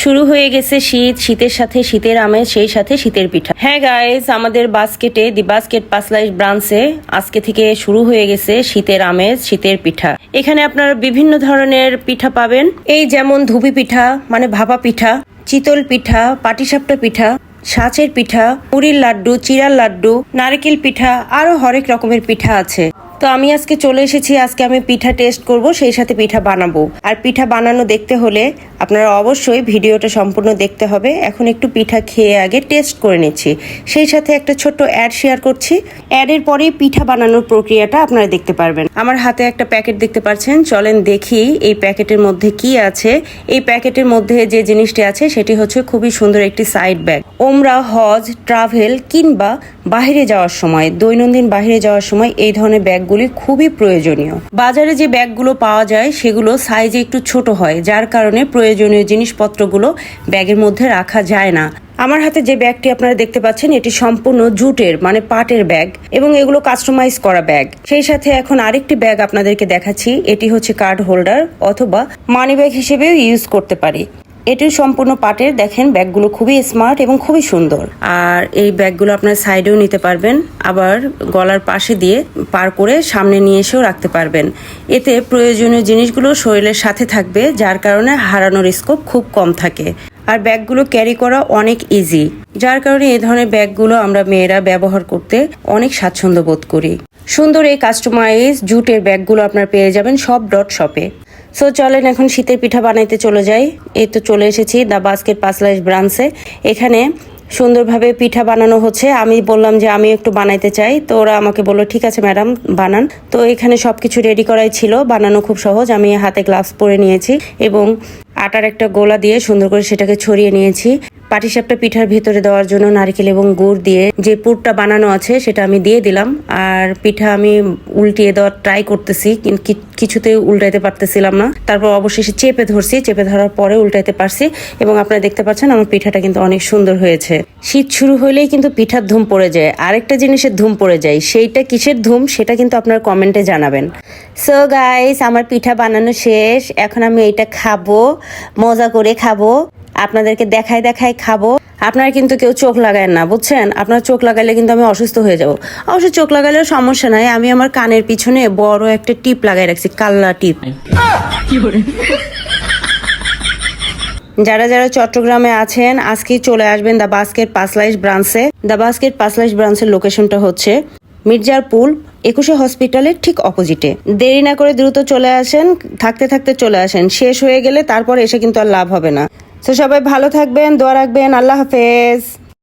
শুরু হয়ে গেছে শীত, শীতের সাথে শীতের আমেজ সেই সাথে শীতের পিঠা। হ্যাঁ গাইজ আমাদের বাস্কেটে দি বাস্কেট পাসলাইশ ব্রাঞ্চে আজকে থেকে শুরু হয়ে গেছে শীতের আমেজ শীতের পিঠা। এখানে আপনারা বিভিন্ন ধরনের পিঠা পাবেন। এই যেমন ধুবি পিঠা মানে ভাপা পিঠা, চিতল পিঠা, পাটিসাপটা পিঠা, সাঁচের পিঠা, মুড়ির লাড্ডু, চিরার লাড্ডু, নারকেল পিঠা, আরও হরেক রকমের পিঠা আছে। তো আমি আজকে চলে এসেছি, আজকে আমি পিঠা টেস্ট করব, সেই সাথে পিঠা বানাবো। আর পিঠা বানানো দেখতে হলে আপনারা অবশ্যই ভিডিওটা সম্পূর্ণ দেখতে হবে। এখন একটু পিঠা খেয়ে আগে টেস্ট করে নিচ্ছি। সেই সাথে একটা ছোট্ট অ্যাড শেয়ার করছি। অ্যাডের পরেই পিঠা বানানোর প্রক্রিয়াটা আপনারা দেখতে পারবেন। আমার হাতে একটা প্যাকেট দেখতে পাচ্ছেন। চলেন দেখি এই প্যাকেটের মধ্যে কি আছে। এই প্যাকেটের মধ্যে যে জিনিসটি আছে, সেটি হচ্ছে খুবই সুন্দর একটি সাইড ব্যাগ ওমরা, হজ ট্রাভেল কিংবা বাইরে যাওয়ার সময়, দৈনন্দিন বাইরে যাওয়ার সময় এই ধরনের ব্যাগগুলি খুবই প্রয়োজনীয়। বাজারে যে ব্যাগগুলো পাওয়া যায়, সেগুলো সাইজে একটু ছোট হয়, যার কারণে প্রয়োজনীয় জিনিসপত্রগুলো ব্যাগের মধ্যে রাখা যায় না। আমার হাতে যে ব্যাগটি আপনারা দেখতে পাচ্ছেন, এটি সম্পূর্ণ জুটের মানে পাটের ব্যাগ, এবং এগুলো কাস্টমাইজ করা ব্যাগ। সেই সাথে এখন আরেকটি ব্যাগ আপনাদেরকে দেখাচ্ছি, এটি হচ্ছে কার্ড হোল্ডার অথবা মানি ব্যাগ হিসেবেও ইউজ করতে পারি। এটি সম্পূর্ণ পাটের, দেখেন, ব্যাগগুলো খুবই স্মার্ট এবং খুবই সুন্দর। আর এই ব্যাগগুলো আপনার সাইডেও নিতে পারবেন, আবার গলার পাশে দিয়ে পার করে সামনে নিয়ে এসেও রাখতে পারবেন। এতে প্রয়োজনীয় জিনিসগুলো শরীরের সাথে থাকবে, যার কারণে হারানোর স্কোপ খুব কম থাকে। আর ব্যাগগুলো ক্যারি করা অনেক ইজি যার কারণে এই ধরনের ব্যাগগুলো আমরা মেয়েরা ব্যবহার করতে অনেক স্বাচ্ছন্দ্য বোধ করি। সুন্দর এই কাস্টমাইজ জুটের ব্যাগগুলো আপনার পেয়ে যাবেন সব ডট শপে সো চলেন এখন শীতের পিঠা বানাইতে চলে যাই। এই তো চলে এসেছি দ্য বাস্কেট পাসলাইশ ব্রাঞ্চে এখানে সুন্দরভাবে পিঠা বানানো হচ্ছে। আমি বললাম যে আমি একটু বানাইতে চাই। তো ওরা আমাকে বলল, ঠিক আছে ম্যাডাম, বানান। তো এখানে সব কিছু রেডি করাই ছিল। বানানো খুব সহজ। আমি হাতে গ্লাভস পরে নিয়েছি এবং আটার একটা গোলা দিয়ে সুন্দর করে সেটাকে ছড়িয়ে নিয়েছি। পাটিসাপটা পিঠার ভিতরে দেওয়ার জন্য নারকেল এবং গুড় দিয়ে যে পুরটা বানানো আছে, সেটা আমি দিয়ে দিলাম। আর পিঠা আমি উল্টিয়ে দেওয়ার ট্রাই করতেছি কিন- কি- কিছুতেই উল্টাইতে পারতেছিলাম না। তারপর অবশেষে চেপে ধরছি, চেপে ধরার পরে উল্টাইতে পারছি। এবং আপনারা দেখতে পাচ্ছেন, আমার পিঠাটা কিন্তু অনেক সুন্দর হয়েছে। শীত শুরু হলেই কিন্তু পিঠার ধুম পড়ে যায়। আরেকটা জিনিসের ধুম পড়ে যায়, সেইটা কিসের ধুম, সেটা কিন্তু আপনার কমেন্টে জানাবেন। সো গাইস আমার পিঠা বানানো শেষ। এখন আমি এইটা খাব। মজা করে খাব, আপনাদেরকে দেখায় দেখায় খাব। আপনারা কিন্তু কেউ চোখ লাগায় না, বুঝছেন? আপনার চোখ লাগাইলে কিন্তু আমি অসুস্থ হয়ে যাব। অবশ্য চোখ লাগাইলেও সমস্যা নাই, আমি আমার কানের পিছনে বড় একটা টিপ লাগাই রাখছি, কাল্লা টিপ। যারা যারা চট্টগ্রামে আছেন আজকেই চলে আসবেন দ্য বাস্কেট পাসলাইশ ব্রাঞ্চে। দ্য বাস্কেট পাসলাইশ ব্রাঞ্চের লোকেশনটা হচ্ছে মির্জারপুল একুশে হসপিটালের ঠিক অপোজিটে। দেরি না করে দ্রুত চলে আসেন, থাকতে থাকতে চলে আসেন। শেষ হয়ে গেলে তারপর এসে কিন্তু আর লাভ হবে না। তো সবাই ভালো থাকবেন, দোয়া রাখবেন। আল্লাহ হাফেজ।